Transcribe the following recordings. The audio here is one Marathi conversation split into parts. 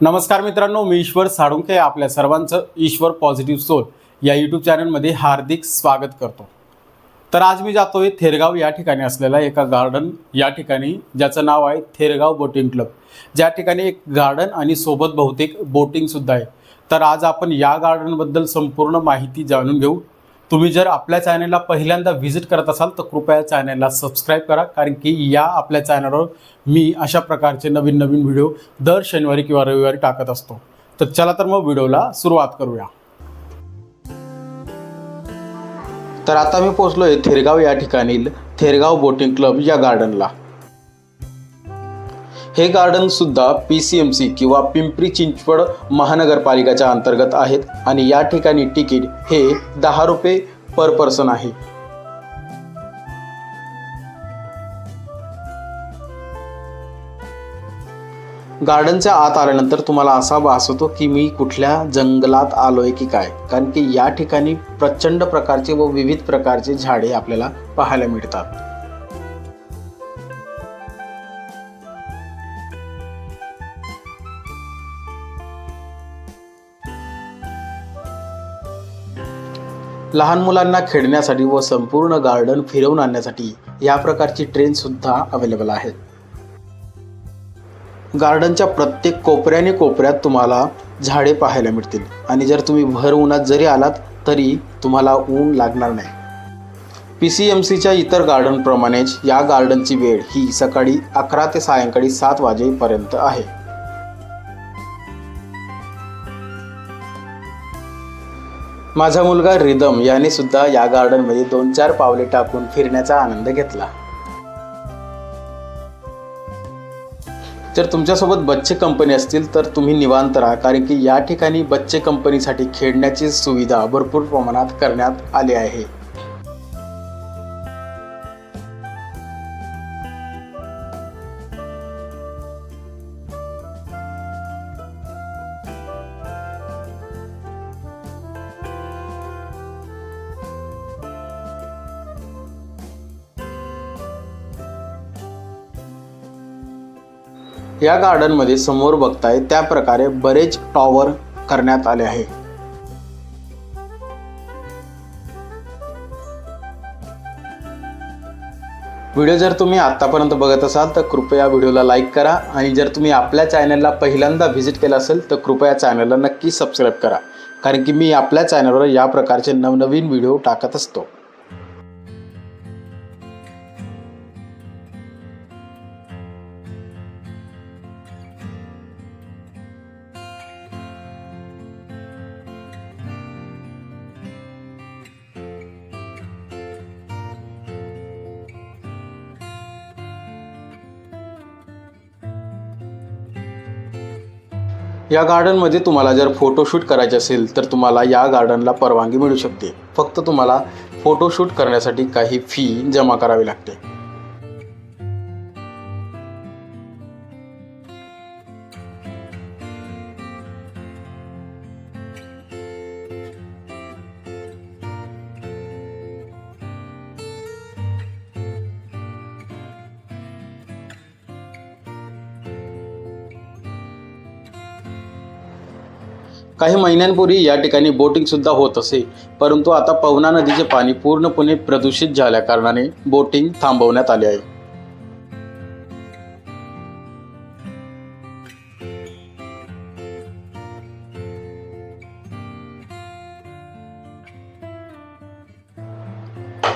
नमस्कार मित्रांनो मी ईश्वर साळुंके आपल्या सर्वांचं ईश्वर पॉझिटिव्ह सोल या यूट्यूब चॅनलमध्ये हार्दिक स्वागत करतो. तर आज मी जातोय थेरगाव या ठिकाणी असलेला एका गार्डन या ठिकाणी ज्याचं नाव आहे थेरगाव बोटिंग क्लब. ज्या ठिकाणी एक गार्डन आणि सोबत बहुतेक बोटिंगसुद्धा आहे. तर आज आपण या गार्डनबद्दल संपूर्ण माहिती जाणून घेऊ. तुम्ही जर आपल्या चॅनलला पहिल्यांदा व्हिजिट करत असाल तर कृपया चॅनलला सबस्क्राईब करा. कारण की या आपल्या चॅनलवर मी अशा प्रकारचे नवीन नवीन व्हिडिओ दर शनिवारी किंवा रविवारी टाकत असतो. तर चला तर मग व्हिडिओला सुरुवात करूया. तर आता मी पोहोचलोय थेरगाव या ठिकाणी थेरगाव बोटिंग क्लब या गार्डनला. हे गार्डन सुद्धा पी सी एम सी किंवा पिंपरी चिंचवड महानगरपालिकेच्या अंतर्गत आहेत आणि या ठिकाणी तिकीट हे दहा रुपये पर पर्सन आहे. गार्डनच्या आत आल्यानंतर तुम्हाला असा भास होतो की मी कुठल्या जंगलात आलोय की काय? कारण की या ठिकाणी प्रचंड प्रकारचे व विविध प्रकारचे झाडे आपल्याला पाहायला मिळतात. लहान मुलांना खेळण्यासाठी व संपूर्ण गार्डन फिरवून आणण्यासाठी या प्रकारची ट्रेन सुद्धा अवेलेबल आहेत गार्डनच्या प्रत्येक कोपऱ्याने कोपऱ्यात तुम्हाला झाडे पाहायला मिळतील. आणि जर तुम्ही भर उन्हात जरी आलात तरी तुम्हाला ऊन लागणार नाही. पी सी एम सीच्या इतर गार्डनप्रमाणेच या गार्डनची वेळ ही सकाळी अकरा ते सायंकाळी सात वाजेपर्यंत आहे. माझा मुलगा रिदम याने सुद्धा या गार्डनमध्ये दोन चार पावले टाकून फिरण्याचा आनंद घेतला. जर तुमच्यासोबत बच्चे कंपनी असतील तर तुम्ही निवांत राहा कारण की या ठिकाणी बच्चे कंपनीसाठी खेळण्याची सुविधा भरपूर प्रमाणात करण्यात आली आहे. या गार्डनमध्ये समोर बघताय त्या प्रकारे बरेच टॉवर करण्यात आले आहे. व्हिडिओ जर तुम्ही आत्तापर्यंत बघत असाल तर कृपया व्हिडिओला लाईक करा आणि जर तुम्ही आपल्या चॅनलला पहिल्यांदा व्हिजिट केलं असेल तर कृपया चॅनलला नक्की सबस्क्राईब करा. कारण की मी आपल्या चॅनलवर या प्रकारचे नवनवीन व्हिडिओ टाकत असतो. या गार्डनमध्ये तुम्हाला जर फोटोशूट करायचे असेल तर तुम्हाला या गार्डनला परवानगी मिळू शकते. फक्त तुम्हाला फोटोशूट करण्यासाठी काही फी जमा करावी लागते. काही महिन्यांपूर्वी या ठिकाणी बोटिंग सुद्धा होत असे. परंतु आता पवना नदीचे पाणी पूर्णपणे प्रदूषित झाल्या कारणाने बोटिंग थांबवण्यात आले आहे.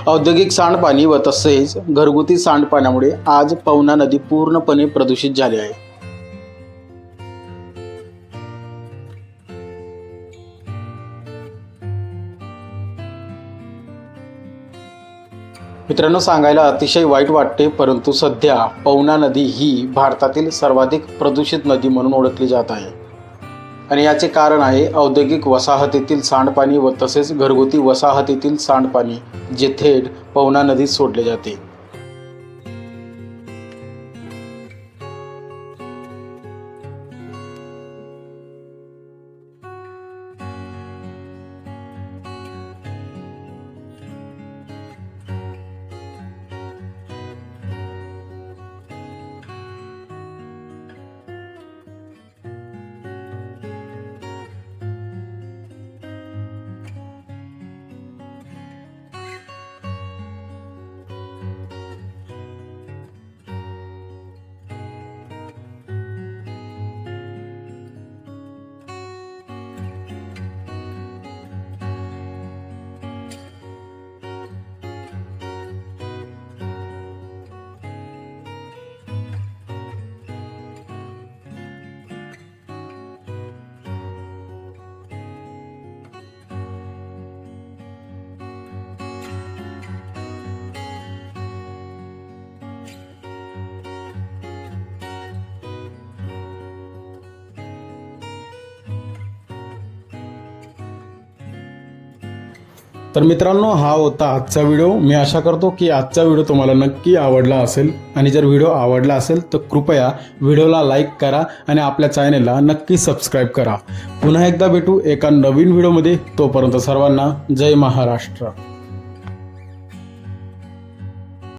औद्योगिक सांडपाणी व तसेच घरगुती सांडपाण्यामुळे आज पवना नदी पूर्णपणे प्रदूषित झाली आहे. मित्रांनो सांगायला अतिशय वाईट वाटते परंतु सध्या पवना नदी ही भारतातील सर्वाधिक प्रदूषित नदी म्हणून ओळखली जात आहे. आणि याचे कारण आहे औद्योगिक वसाहतीतील सांडपाणी व तसेच घरगुती वसाहतीतील सांडपाणी जे थेट पवना नदीत सोडले जाते. तर मित्रांनो हा होता आजचा व्हिडिओ. मी आशा करतो की आजचा व्हिडिओ तुम्हाला नक्की आवडला असेल. आणि जर व्हिडिओ आवडला असेल तर कृपया व्हिडिओला लाईक करा आणि आपल्या चॅनेलला नक्की सबस्क्राईब करा. पुन्हा एकदा भेटू एका नवीन व्हिडिओमध्ये. तोपर्यंत सर्वांना जय महाराष्ट्र.